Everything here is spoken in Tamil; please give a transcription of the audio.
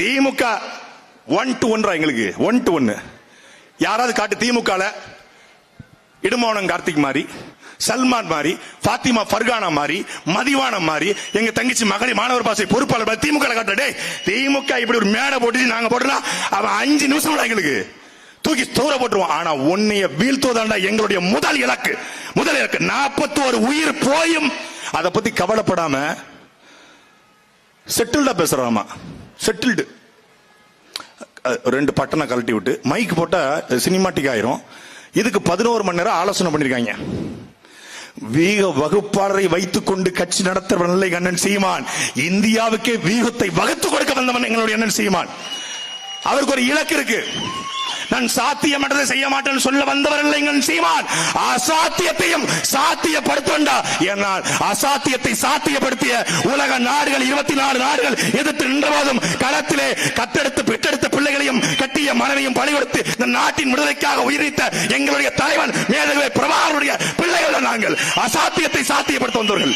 திமுக ஒன் டு ஒன்றா எங்களுக்கு. ஒன் டு ஒன்னு யாராவது காட்டு திமுகல? இடுமோனம் கார்த்திக் மாதிரி சல்மான் மாதிரி பாத்திமா ஃபர்கானா மாதிரி மதிவானம் மாதிரி எங்க தங்கச்சி மகளிர் மாணவர் பாசை பொறுப்பாளர் திமுக ல திமுக இப்படி ஒரு மேடை போட்டு நாங்க போட்டோம்னா அவன் அஞ்சு நிமிஷம் எங்களுக்கு. தூக்கி தூர போட்டுருவோம் ஆனா உன்னைய வீழ்த்துவதாண்டா எங்களுடைய முதல் இலக்கு. முதல் இலக்கு. நாற்பத்தோரு உயிர் போயும். அதை பத்தி கவலைப்படாம செட்டில்டா பேசுறாமா செட்டில்டு ரெண்டு பட்டனை கழட்டி விட்டு மைக் போட்டா சினிமாட்டிக் ஆயிரும். இதுக்கு பதினோரு மணி நேரம் ஆலோசனை பண்ணிருக்காங்க. வீக வகுப்பாளரை வைத்துக் கொண்டு கட்சி நடத்த இல்லை அண்ணன் சீமான். இந்தியாவுக்கே வீகத்தை வகுத்து கொடுக்க வந்தவன் எங்களுடைய அண்ணன் சீமான். அவருக்கு ஒரு இலக்கு இருக்கு. நான் சாத்தியமற்றதை செய்ய மாட்டேன்னு சொல்ல வந்தவர் இல்லை எங்கள் சீமான். அசாத்தியத்தையும் சாத்தியப்படுத்தா என்னால் அசாத்தியத்தை சாத்தியப்படுத்திய உலக நாடுகள் இருபத்தி நாலு நாடுகள் எதிர்த்து நின்றபோதும் களத்திலே கத்தெடுத்து பெற்றெடுத்த பிள்ளைகளையும் கட்டிய மனைவியும் பணிகொடுத்து இந்த நாட்டின் விடுதலைக்காக உயிரித்த எங்களுடைய தலைவன் மேதகவே பிரபாகருடைய பிள்ளைகள் நாங்கள். அசாத்தியத்தை சாத்தியப்படுத்த வந்தவர்கள்.